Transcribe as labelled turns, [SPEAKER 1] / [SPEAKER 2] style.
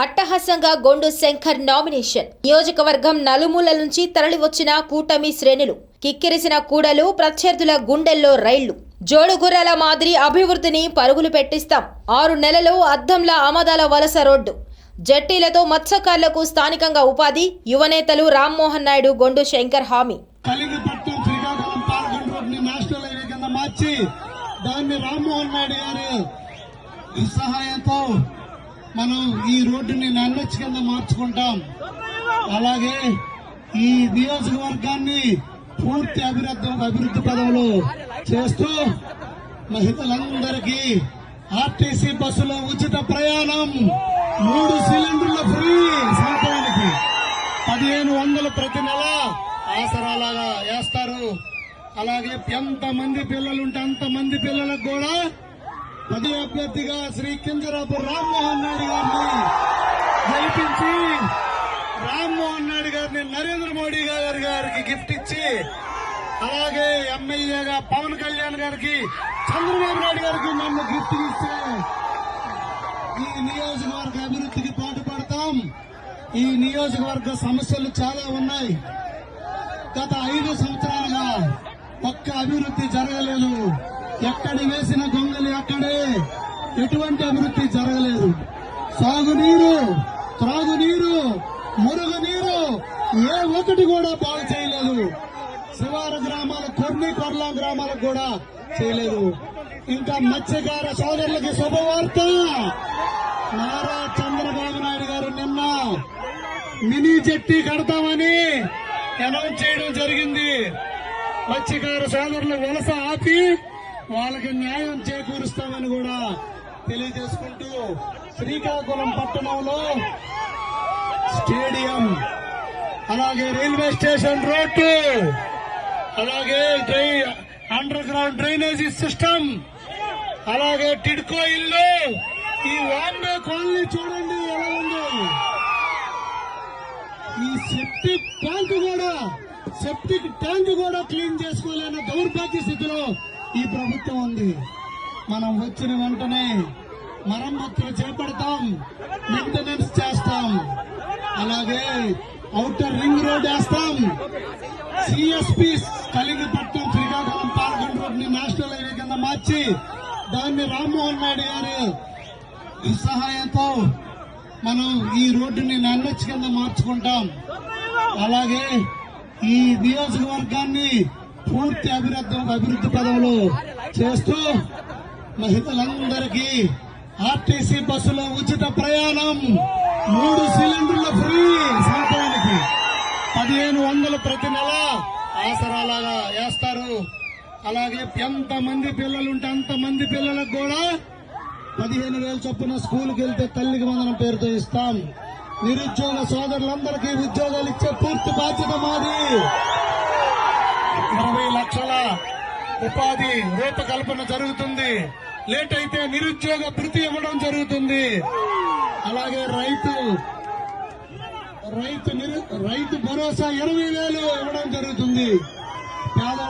[SPEAKER 1] అట్టహాసంగా గొండు శంకర్ నామినేషన్. నియోజకవర్గం నలుమూలల నుంచి తరలివచ్చిన కూటమి శ్రేణులు కిక్కిరిసిన కూడలు ప్రత్యర్థుల గుండెల్లో రైళ్ళు. జోడుగుర్రాల మాదిరి అభివృద్ధిని పరుగులు పెట్టిస్తాం. ఆరు నెలలు అద్దంలా ఆమదాల వలస రోడ్డు. జట్టీలతో మత్స్యకారులకు స్థానికంగా ఉపాధి యువనేతలు రామ్మోహన్ నాయుడు గొండు శంకర్ హామీ.
[SPEAKER 2] దాన్ని రామ్మోహన్ నాయుడు గారి సహాయంతో మనం ఈ రోడ్డుని నన్నెచ్చు కింద మార్చుకుంటాం. అలాగే ఈ నియోజకవర్గాన్ని పూర్తి అభివృద్ధి అభివృద్ధి పదవులు చేస్తూ మహిళలందరికీ ఆర్టీసీ బస్సులో ఉచిత ప్రయాణం. మూడు సిలిండర్ల ఫ్రీ సంవత్సరానికి పదిహేను వందలు ప్రతి నెల ఆసరాలాగా వేస్తారు. అలాగే ఎంత మంది పిల్లలుంటే అంత మంది పిల్లలకు కూడా పది అభ్యర్థిగా శ్రీ కింజరాపు రామ్మోహన్ నాయుడు గారిని గెలిపించి రామ్మోహన్ నాయుడు గారిని నరేంద్ర మోడీ గారి గారికి గిఫ్ట్ ఇచ్చి అలాగే ఎమ్మెల్యేగా పవన్ కళ్యాణ్ గారికి చంద్రబాబు నాయుడు గారికి నన్ను గిఫ్ట్ ఇస్తే ఈ నియోజకవర్గ అభివృద్ధికి పాటుపడతాం. ఈ నియోజకవర్గ సమస్యలు చాలా ఉన్నాయి. గత ఐదు సంవత్సరాలుగా ఒక్క అభివృద్ధి జరగలేదు. ఎక్కడ వేసిన గొంగలి అక్కడే. ఎటువంటి అభివృద్ధి జరగలేదు. సాగునీరు త్రాగునీరు మురుగునీరు ఏ ఒక్కటి కూడా బాగు చేయలేదు. శివారు గ్రామాల కొన్ని కొర్లా గ్రామాలకు కూడా చేయలేదు. ఇంకా మత్స్యకార సోదరులకి శుభవార్త. నారా చంద్రబాబు నాయుడు గారు నిన్న మినీ జట్టి కడతామని అనౌన్స్ చేయడం జరిగింది. మత్స్యకార సోదరులు వలస ఆపి వాళ్ళకి న్యాయం చేకూరుస్తామని కూడా తెలియజేసుకుంటూ శ్రీకాకుళం పట్టణంలో స్టేడియం అలాగే రైల్వే స్టేషన్ రోడ్డు అలాగే dry underground drainage system అలాగే టిడ్కో ఇల్లు ఈ వాంబే కాలనీ చూడండి ఎలా ఉంది. ఈ సెప్టిక్ ట్యాంక్ కూడా సెప్టిక్ ట్యాంక్ కూడా క్లీన్ చేసుకోలేని దౌర్భాగ్య స్థితిలో ఈ ప్రభుత్వం ఉంది. మనం వచ్చిన వెంటనే మరమ్మతులు చేపడతాం. మెయింటెనెన్స్ చేస్తాం. అలాగే అవుటర్ రింగ్ రోడ్ వేస్తాం. సిఎస్పి కలిగిపట్నం శ్రీకాకుళం పాల్గొండ రోడ్ని నేషనల్ హైవే కింద మార్చి దాన్ని రామ్మోహన్ నాయుడు గారి సహాయంతో మనం ఈ రోడ్డుని నన్నెచ్చు కింద మార్చుకుంటాం. అలాగే ఈ నియోజకవర్గాన్ని పూర్తి అభివృద్ధి అభివృద్ధి పదవులు చేస్తూ మహిళలందరికీ ఆర్టీసీ బస్సులో ఉచిత ప్రయాణం. మూడు సిలిండర్ల ఫ్రీ సంవత్సరానికి పదిహేను వందలు ప్రతి నెల ఆసరాలాగా వేస్తారు. అలాగే ఎంత మంది పిల్లలుంటే అంత మంది పిల్లలకు కూడా పదిహేను వేల చొప్పున స్కూల్కి వెళ్తే తల్లికి వందనం పేరుతో ఇస్తాం. నిరుద్యోగ సోదరులందరికీ ఉద్యోగాలు ఇచ్చే పూర్తి బాధ్యత మాది. ఇరవై లక్షల ఉపాధి రూపకల్పన జరుగుతుంది. లేట్ అయితే నిరుద్యోగ భృతి ఇవ్వడం జరుగుతుంది. అలాగే రైతు రైతు నిరు రైతు భరోసా ఇరవై వేలు ఇవ్వడం జరుగుతుంది. పేదవాళ్ళు